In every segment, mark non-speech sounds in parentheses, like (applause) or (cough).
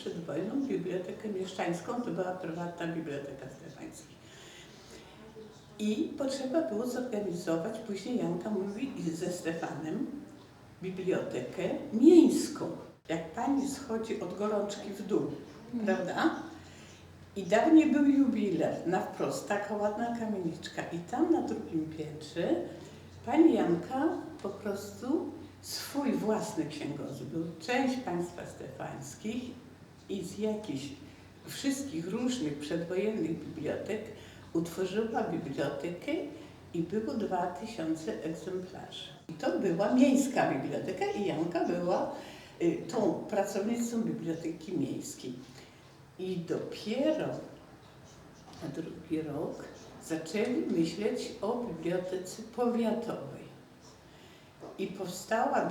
przed wojną bibliotekę mieszczańską, to była prywatna biblioteka Stefańska. I potrzeba było zorganizować, później Janka mówi ze Stefanem, bibliotekę miejską. Jak pani schodzi od gorączki w dół, prawda? I dawniej był jubiler na wprost, taka ładna kamieniczka. I tam na drugim piętrze pani Janka po prostu swój własny księgozbiór, część państwa stefańskich i z jakichś wszystkich różnych przedwojennych bibliotek utworzyła bibliotekę i było 2000 egzemplarzy. I to była miejska biblioteka i Janka była y, tą pracownicą biblioteki miejskiej. I dopiero na drugi rok zaczęli myśleć o bibliotece powiatowej. I powstała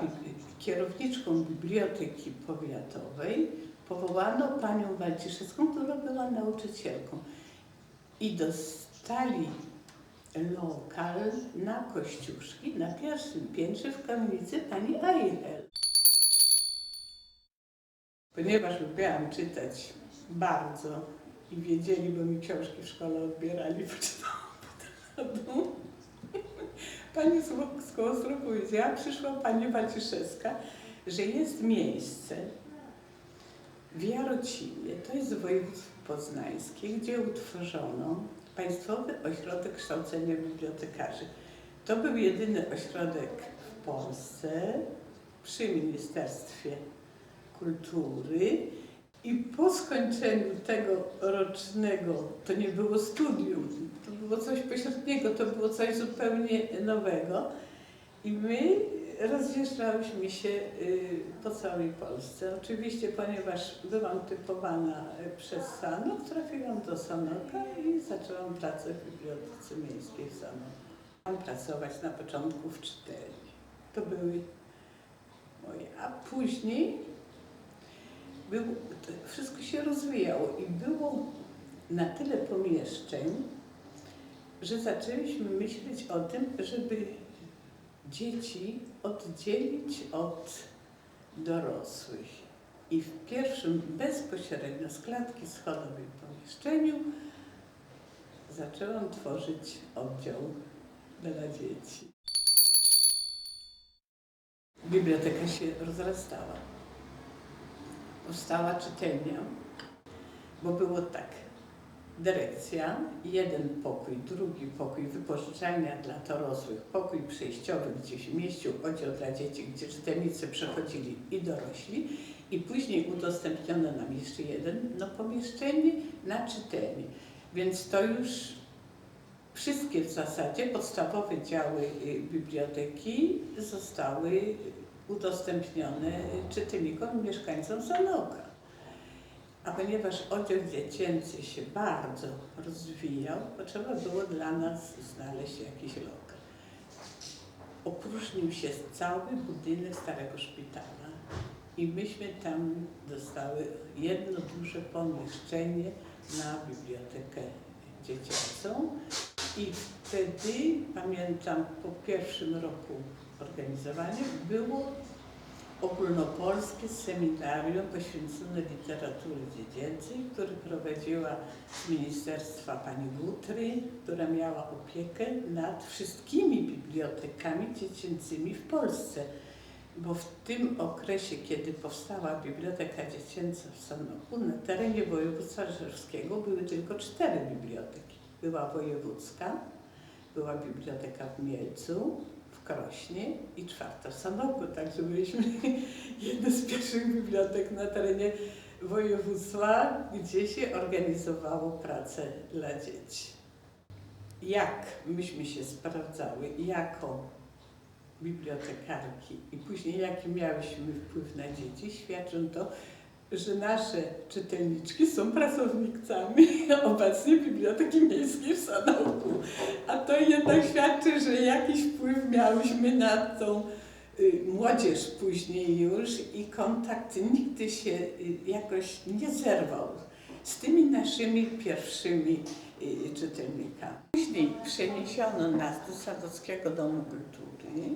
kierowniczką biblioteki powiatowej, powołano panią Walciszewską, która była nauczycielką. I dostali lokal na Kościuszki na pierwszym piętrze w kamienicy pani Eichel. Ponieważ lubiłam czytać bardzo i wiedzieli, bo mi książki w szkole odbierali, (laughs) poczytałam potem na dół. Pani z- Kołostru powiedziała, przyszła pani Walciszewska, że jest miejsce w Jarocinie, to jest województwo poznańskie, gdzie utworzono Państwowy Ośrodek Kształcenia Bibliotekarzy. To był jedyny ośrodek w Polsce przy Ministerstwie Kultury i po skończeniu tego rocznego, to nie było studium, to było coś pośredniego, to było coś zupełnie nowego i my rozjeżdżałyśmy się y, po całej Polsce. Oczywiście, ponieważ byłam typowana y, przez Sanok, trafiłam do Sanoka i zaczęłam pracę w Bibliotece Miejskiej w Sanoku. Chciałam pracować na początku w czytelni. To były moje, a później było, to wszystko się rozwijało i było na tyle pomieszczeń, że zaczęliśmy myśleć o tym, żeby dzieci oddzielić od dorosłych. I w pierwszym bezpośrednio z klatki schodowej pomieszczeniu zaczęłam tworzyć oddział dla dzieci. Biblioteka się rozrastała. Powstała czytelnia, bo było tak. Dyrekcja, jeden pokój, drugi pokój, wypożyczalnia dla dorosłych, pokój przejściowy, gdzie się mieścił oddział dla dzieci, gdzie czytelnicy przechodzili i dorośli i później udostępniono nam jeszcze jeden no, pomieszczenie na czytelnię. Więc to już wszystkie w zasadzie podstawowe działy y, biblioteki zostały udostępnione czytelnikom i mieszkańcom Sanoka. A ponieważ oddział dziecięcy się bardzo rozwijał, potrzeba było dla nas znaleźć jakiś lokal. Opróżnił się cały budynek Starego Szpitala i myśmy tam dostały jedno duże pomieszczenie na bibliotekę dziecięcą. I wtedy, pamiętam, po pierwszym roku organizowania było ogólnopolskie seminarium poświęcone literaturze dziecięcej, które prowadziła z ministerstwa pani Gutry, która miała opiekę nad wszystkimi bibliotekami dziecięcymi w Polsce. Bo w tym okresie, kiedy powstała Biblioteka Dziecięca w Sanoku, na terenie województwa rzeszowskiego były tylko cztery biblioteki. Była wojewódzka, była biblioteka w Mielcu, Krośnie i czwarta w Sanoku. Także byliśmy (laughs) jedne z pierwszych bibliotek na terenie województwa, gdzie się organizowało pracę dla dzieci. Jak myśmy się sprawdzały jako bibliotekarki i później jaki miałyśmy wpływ na dzieci, świadczą to, że nasze czytelniczki są pracownicami (laughs) obecnie Biblioteki Miejskiej w Sanoku. A to jednak świadczy, że jakiś wpływ miałyśmy na tą y, młodzież później już i kontakt nigdy się y, jakoś nie zerwał z tymi naszymi pierwszymi y, czytelnikami. Później przeniesiono nas do Sadockiego Domu Kultury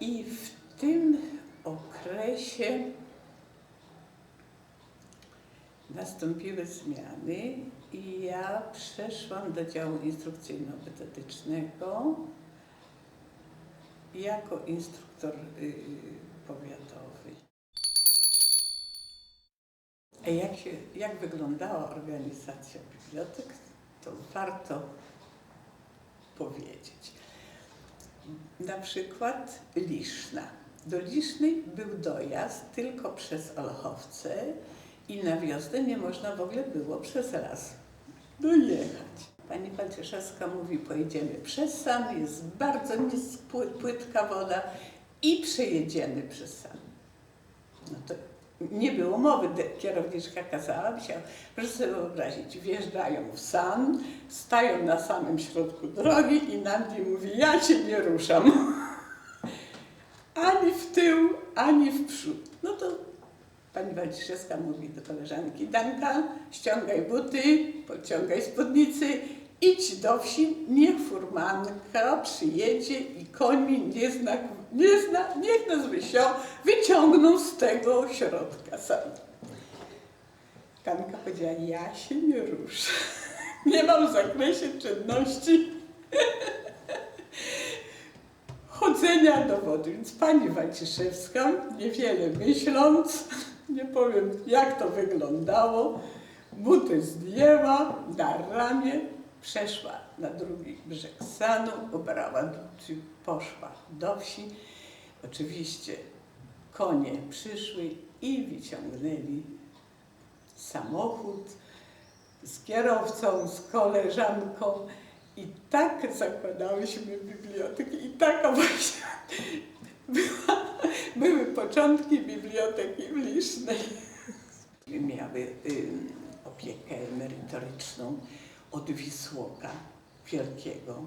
I w tym okresie nastąpiły zmiany i ja przeszłam do działu instrukcyjno-metodycznego jako instruktor y, powiatowy. Jak, się, jak wyglądała organizacja bibliotek, to warto powiedzieć. Na przykład Liszna. Do Lisznej był dojazd tylko przez Olchowce i na wiosnę nie można w ogóle było przez las dojechać. Pani Walciszewska mówi, pojedziemy przez San, jest bardzo płytka woda i przejedziemy przez San. No to nie było mowy, kierowniczka kazała, musiała, proszę sobie wyobrazić, wjeżdżają w San, stają na samym środku drogi i Nandi mówi, ja cię nie ruszam. (laughs) Ani tył, ani w przód. No to pani Walciszewska mówi do koleżanki, Danka, ściągaj buty, podciągaj spódnicy, idź do wsi, niech furmanka przyjedzie i koni nie zna, nie zna, niech nas wysio, wyciągną z tego środka sami. Kanka powiedziała, ja się nie ruszę. (laughs) Nie mam w zakresie czynności (laughs) chodzenia do wody. Więc pani Waciszewska, niewiele myśląc, nie powiem jak to wyglądało, buty zdjęła na ramię, przeszła na drugi brzeg Sanu, ubrała, buty, poszła do wsi. Oczywiście konie przyszły i wyciągnęli samochód z kierowcą, z koleżanką. I tak zakładałyśmy bibliotekę i taka właśnie była, były początki biblioteki w Lisznej. Miały y, opiekę merytoryczną od Wisłoka Wielkiego.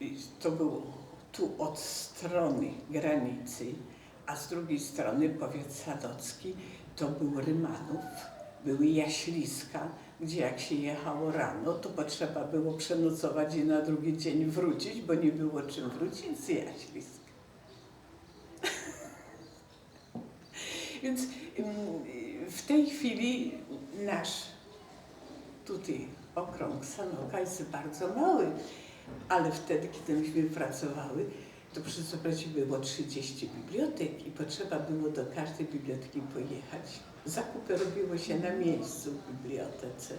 I to było tu od strony granicy, a z drugiej strony powiat sadocki to był Rymanów, były Jaśliska, gdzie jak się jechało rano, to potrzeba było przenocować i na drugi dzień wrócić, bo nie było czym wrócić z Jaślisk. (laughs) Więc ym, w tej chwili nasz tutaj okrąg Sanoka jest bardzo mały, ale wtedy, kiedy myśmy pracowały, to przy Sopracie było 30 bibliotek i potrzeba było do każdej biblioteki pojechać. Zakupy robiło się na miejscu w bibliotece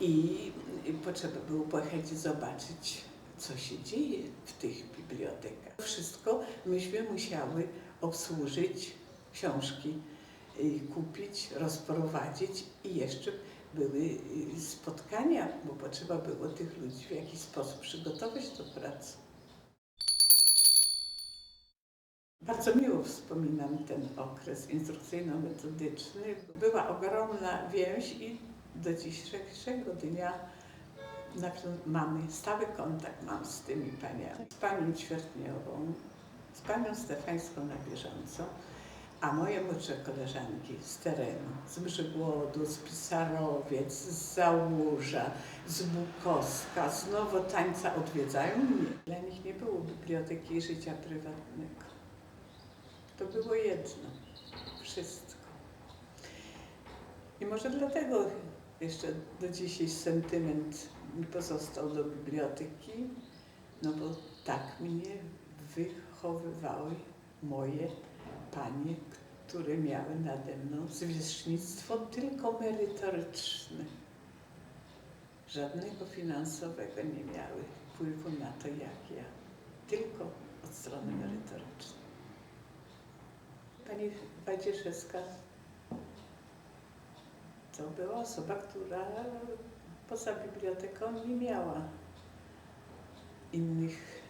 i i potrzeba było pojechać zobaczyć, co się dzieje w tych bibliotekach. Wszystko myśmy musiały obsłużyć, książki y, kupić, rozprowadzić i jeszcze były y, spotkania, bo potrzeba było tych ludzi w jakiś sposób przygotować do pracy. Bardzo miło wspominam ten okres instrukcyjno-metodyczny. Była ogromna więź i do dzisiejszego dnia mamy stały kontakt mam z tymi paniami. Z panią Ćwiertniową, z panią Stefańską na bieżąco, a moje młodsze koleżanki z terenu, z Brzygłodu, z Pisarowiec, z Załóża, z Bukowska, z Nowotańca odwiedzają mnie. Dla nich nie było biblioteki życia prywatnego. To było jedno, wszystko. I może dlatego jeszcze do dzisiaj sentyment mi pozostał do biblioteki, no bo tak mnie wychowywały moje panie, które miały nade mną zwierzchnictwo tylko merytoryczne. Żadnego finansowego nie miały wpływu na to, jak ja. Tylko od strony merytorycznej. Pani Wadzierzewska to była osoba, która poza biblioteką nie miała innych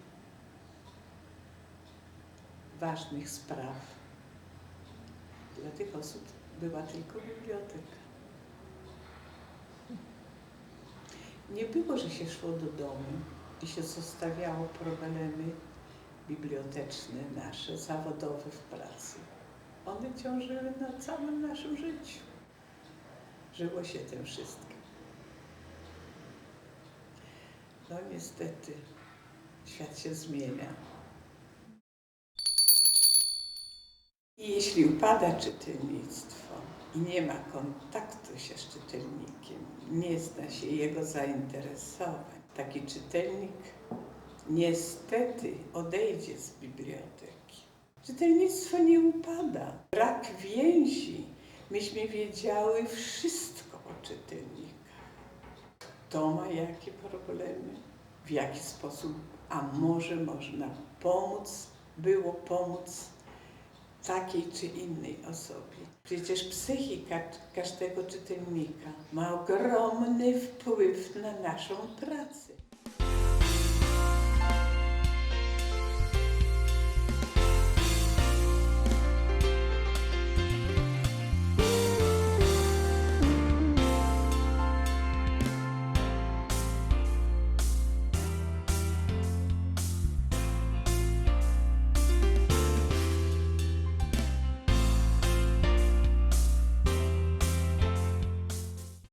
ważnych spraw. Dla tych osób była tylko biblioteka. Nie było, że się szło do domu i się zostawiało problemy biblioteczne nasze, zawodowe w pracy. One ciążyły na całym naszym życiu. Żyło się tym wszystkim. No niestety Świat się zmienia. I jeśli upada czytelnictwo i nie ma kontaktu się z czytelnikiem, nie zna się jego zainteresowań, taki czytelnik niestety odejdzie z biblioteki. Czytelnictwo nie upada. Brak więzi. Myśmy wiedziały wszystko o czytelnikach. Kto ma jakie problemy, w jaki sposób, a może można pomóc, było pomóc takiej czy innej osobie. Przecież psychika każdego czytelnika ma ogromny wpływ na naszą pracę.